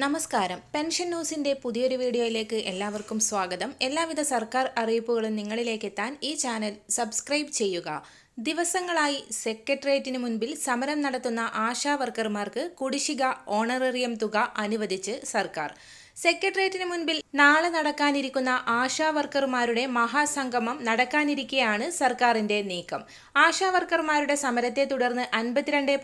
നമസ്കാരം. പെൻഷൻ ന്യൂസിന്റെ പുതിയൊരു വീഡിയോയിലേക്ക് എല്ലാവർക്കും സ്വാഗതം. എല്ലാവിധ സർക്കാർ അറിയിപ്പുകളും നിങ്ങളിലേക്ക് എത്താൻ ഈ ചാനൽ സബ്സ്ക്രൈബ് ചെയ്യുക. ദിവസങ്ങളായി സെക്രട്ടേറിയറ്റിന് മുൻപിൽ സമരം നടത്തുന്ന ആശാ വർക്കർമാർക്ക് കുടിശ്ശിക ഓണറേറിയം തുക അനുവദിച്ച് സർക്കാർ. സെക്രട്ടേറിയറ്റിന് മുൻപിൽ നാളെ നടക്കാനിരിക്കുന്ന ആശാ വർക്കർമാരുടെ മഹാസംഗമം നടക്കാനിരിക്കെയാണ് സർക്കാരിന്റെ നീക്കം. ആശാ വർക്കർമാരുടെ സമരത്തെ തുടർന്ന് അൻപത്തിരണ്ട്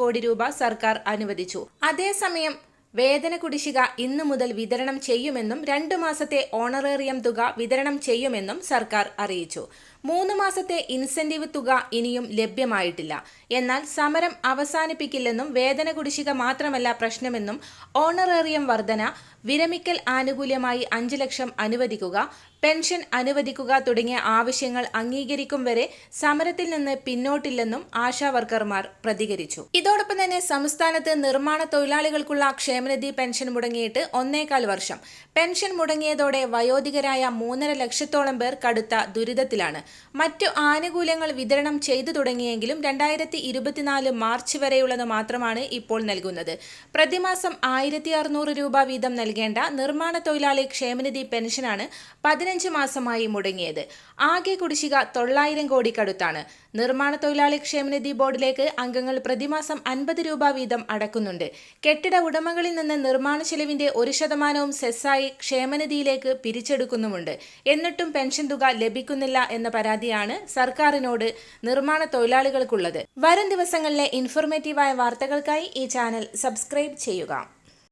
കോടി രൂപ സർക്കാർ അനുവദിച്ചു. അതേസമയം വേതന കുടിശ്ശിക ഇന്നു മുതൽ വിതരണം ചെയ്യുമെന്നും രണ്ടു മാസത്തെ ഓണറേറിയം തുക വിതരണം ചെയ്യുമെന്നും സർക്കാർ അറിയിച്ചു. മൂന്ന് മാസത്തെ ഇൻസെന്റീവ് തുക ഇനിയും ലഭ്യമായിട്ടില്ല. എന്നാൽ സമരം അവസാനിപ്പിക്കില്ലെന്നും വേതന കുടിശ്ശിക മാത്രമല്ല പ്രശ്നമെന്നും ഓണറേറിയം വർധന വിരമിക്കൽ ആനുകൂല്യമായി അഞ്ചു ലക്ഷം അനുവദിക്കുക പെൻഷൻ അനുവദിക്കുക തുടങ്ങിയ ആവശ്യങ്ങൾ അംഗീകരിക്കും വരെ സമരത്തിൽ നിന്ന് പിന്നോട്ടില്ലെന്നും ആശാ വർക്കർമാർ പ്രതികരിച്ചു. ഇതോടൊപ്പം തന്നെ സംസ്ഥാനത്ത് നിർമ്മാണ തൊഴിലാളികൾക്കുള്ള ക്ഷേമനിധി പെൻഷൻ മുടങ്ങിയിട്ട് ഒന്നേകാൽ വർഷം. പെൻഷൻ മുടങ്ങിയതോടെ വയോധികരായ മൂന്നര ലക്ഷത്തോളം പേർ കടുത്ത ദുരിതത്തിലാണ്. മറ്റു ആനുകൂല്യങ്ങൾ വിതരണം ചെയ്തു തുടങ്ങിയെങ്കിലും രണ്ടായിരത്തി ഇരുപത്തിനാല് മാർച്ച് വരെയുള്ളത് മാത്രമാണ് ഇപ്പോൾ നൽകുന്നത്. പ്രതിമാസം ആയിരത്തി അറുന്നൂറ് രൂപ വീതം നൽകേണ്ട നിർമ്മാണ തൊഴിലാളി ക്ഷേമനിധി പെൻഷനാണ് പതിനഞ്ച് മാസമായി മുടങ്ങിയത്. ആകെ കുടിശ്ശിക തൊള്ളായിരം കോടി കടുത്താണ് നിർമ്മാണ തൊഴിലാളി ക്ഷേമനിധി ബോർഡിലേക്ക് അംഗങ്ങൾ പ്രതിമാസം അൻപത് രൂപ വീതം അടക്കുന്നുണ്ട്. കെട്ടിട ഉടമകളിൽ നിന്ന് നിർമ്മാണ ചെലവിന്റെ ഒരു ശതമാനവും സെസ്സായി ക്ഷേമനിധിയിലേക്ക് പിരിച്ചെടുക്കുന്നുമുണ്ട്. എന്നിട്ടും പെൻഷൻ തുക ലഭിക്കുന്നില്ല എന്ന പരാതിയാണ് സർക്കാരിനോട് നിർമ്മാണ തൊഴിലാളികൾക്കുള്ളത്. വരും ദിവസങ്ങളിലെ ഇൻഫോർമേറ്റീവായ വാർത്തകൾക്കായി ഈ ചാനൽ സബ്സ്ക്രൈബ് ചെയ്യുക.